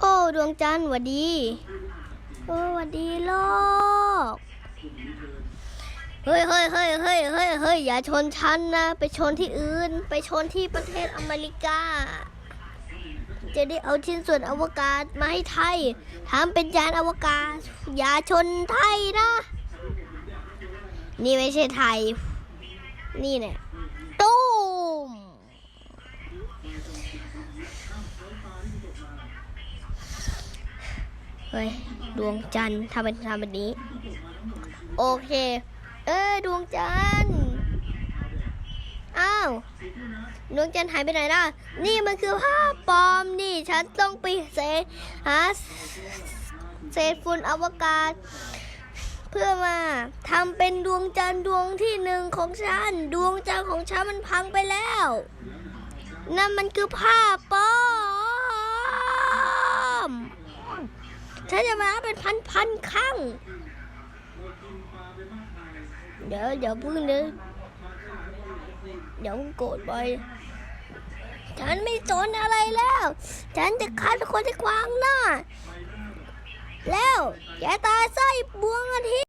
โอ้ดวงจันทร์หวัดดี โอ้หวัดดีโลก เฮ้ยเฮ้ยเฮ้ยเฮ้ยเฮ้ยเฮ้ยอย่าชนฉันนะ ไปชนที่อื่น ไปชนที่ประเทศอเมริกา จะได้เอาชิ้นส่วนอวกาศมาให้ไทยทำเป็นยานอวกาศ อย่าชนไทยนะ นี่ไม่ใช่ไทย นี่เนี่ยตุ้ม ฮ้ยดวงจันทร์ทำเป็นทำแบบนี้ โอเค เอ้ยดวงจันทร์อ้าวดวงจันทร์หายไปไหนล่ะ นี่มันคือภาพปลอมนี่ ฉันต้องไปเสหาเศษฝุ่นอวกาศ เพื่อมาทำเป็นดวงจันทร์ดวงที่หนึ่งของฉัน ดวงจันทร์ของฉันมันพังไปแล้ว นั่นมันคือภาพปลอม ฉันจะมาเป็นพันพันๆครั้ง เดี๋ยวเดี๋ยวพึ่งนึกเดี๋ยวโกรธไปฉันไม่สนอะไรแล้ว ฉันจะฆ่าคนที่ขวางหน้า แล้วแกตายไส้บวงอาทิตย์